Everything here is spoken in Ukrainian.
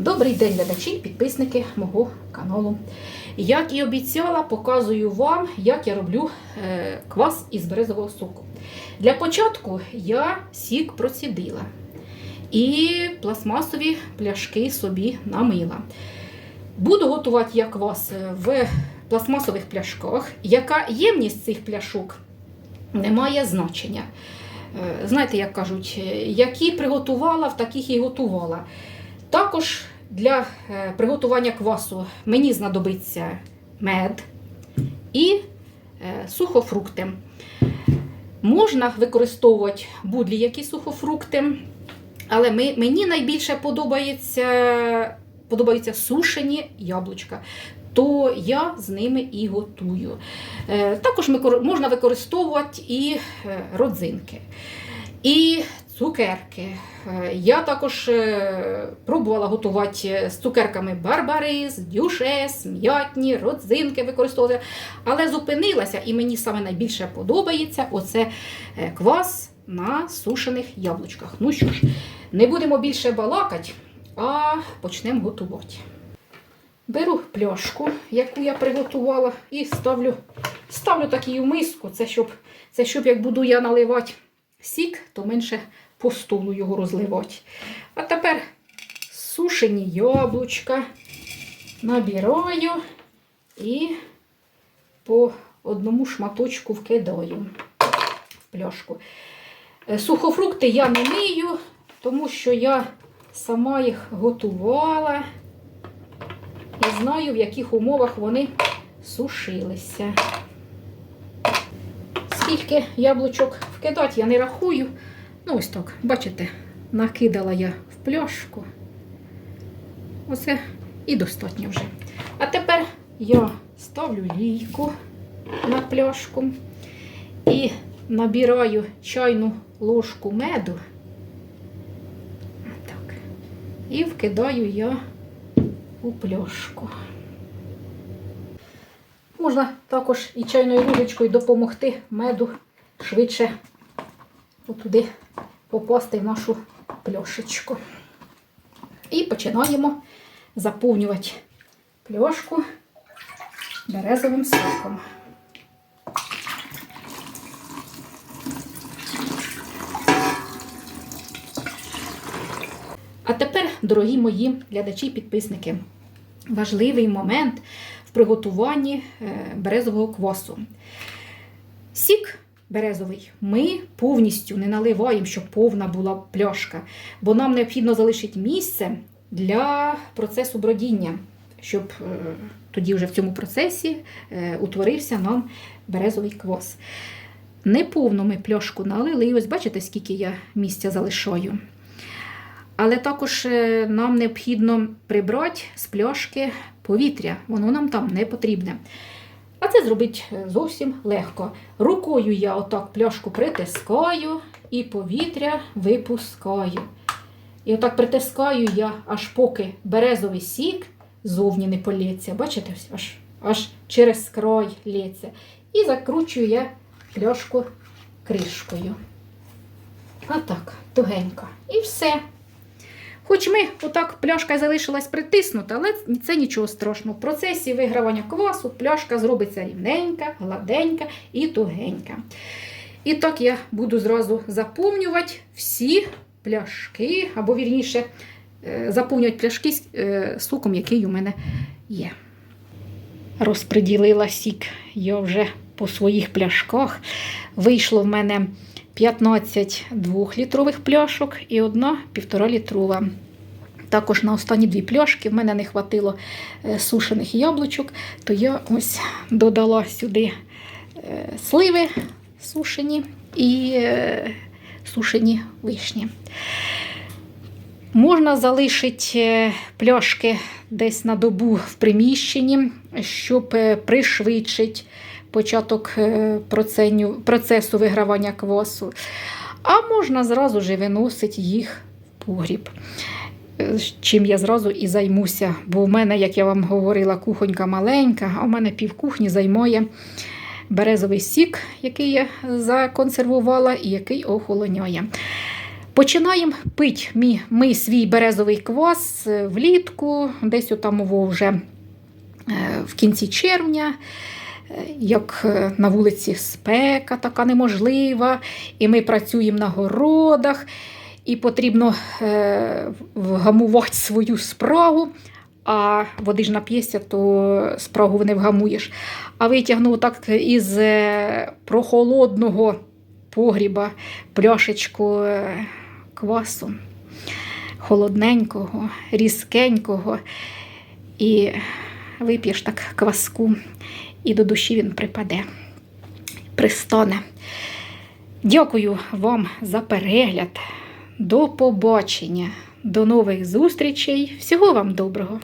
Добрий день, глядачі, підписники мого каналу. Як і обіцяла, показую вам, як я роблю е, квас із березового соку. Для початку я сік процідила і пластмасові пляшки собі намила. Буду готувати я квас в пластмасових пляшках. Яка ємність цих пляшок не має значення. Е, Знаєте, як кажуть, е, які приготувала, в таких і готувала. Також для е, приготування квасу мені знадобиться мед і е, сухофрукти. Можна використовувати будь-які сухофрукти, але мені найбільше подобається, подобаються сушені яблучка. То я з ними і готую. Е, Також можна використовувати і родзинки, і цукерки. Е, Я також е, пробувала готувати з цукерками барбарис, дюшес, м'ятні, родзинки використовувати, але зупинилася, і мені саме найбільше подобається оце е, квас на сушених яблучках. Ну що ж, не будемо більше балакати, а почнемо готувати. Беру пляшку, яку я приготувала, і ставлю, ставлю так в миску. Це щоб, це щоб як буду я наливати сік, то менше по столу його розливати. А тепер сушені яблучка набираю і по одному шматочку вкидаю в пляшку. Е, Сухофрукти я не мию, тому що я сама їх готувала і знаю, в яких умовах вони сушилися. Скільки яблучок вкидати, я не рахую. Ну, ось так, бачите, накидала я в пляшку. Оце і достатньо вже. А тепер я ставлю лійку на пляшку і набираю чайну ложку меду. Так. І вкидаю я у пляшку. Можна також і чайною ложечкою допомогти меду швидше туди попасти нашу пляшечку. І починаємо заповнювати пляшку березовим соком. А тепер, дорогі мої глядачі і підписники, важливий момент в приготуванні е, березового квасу. Сік березовий ми повністю не наливаємо, щоб повна була пляшка, бо нам необхідно залишити місце для процесу бродіння, щоб е, тоді вже в цьому процесі е, утворився нам березовий квас. Неповну ми пляшку налили, і ось бачите, скільки я місця залишаю. Але також е, нам необхідно прибрати з пляшки повітря, воно нам там не потрібне. А це зробити е, зовсім легко. Рукою я отак пляшку притискаю і повітря випускаю. І отак притискаю я, аж поки березовий сік зовні не полється. Бачите, аж, аж через край лється. І закручую я пляшку кришкою. Отак, тугенько. І все. Хоч ми отак пляшка залишилась притиснута, але це нічого страшного. В процесі вигравання квасу пляшка зробиться рівненька, гладенька і тугенька. І так я буду зразу заповнювати всі пляшки, або вірніше, е, заповнювати пляшки е, соком, який у мене є. Розподілила сік я вже по своїх пляшках. Вийшло в мене 15 двохлітрових пляшок і одна півтора-літрова. Також на останні дві пляшки в мене не хватило е, сушених яблучок, то я ось додала сюди е, сливи сушені і е, сушені вишні. Можна залишити пляшки десь на добу в приміщенні, щоб пришвидшити початок е, процесу вигравання квасу. А можна зразу ж виносити їх в погріб. Е, Чим я зразу і займуся. Бо в мене, як я вам говорила, кухонька маленька, а в мене півкухні займає березовий сік, який я законсервувала і який охолоняє. Починаємо пити ми, ми свій березовий квас е, влітку, десь отам вже в кінці червня, як е, на вулиці спека така неможлива, і ми працюємо на городах, і потрібно е, вгамувати свою справу. А води ж нап'єшся, то справу не вгамуєш. А витягнув так із е, прохолодного погріба пляшечку квасу холодненького, різкенького, і вип'єш так кваску, і до душі він припаде, пристоне. Дякую вам за перегляд. До побачення, до нових зустрічей. Всього вам доброго!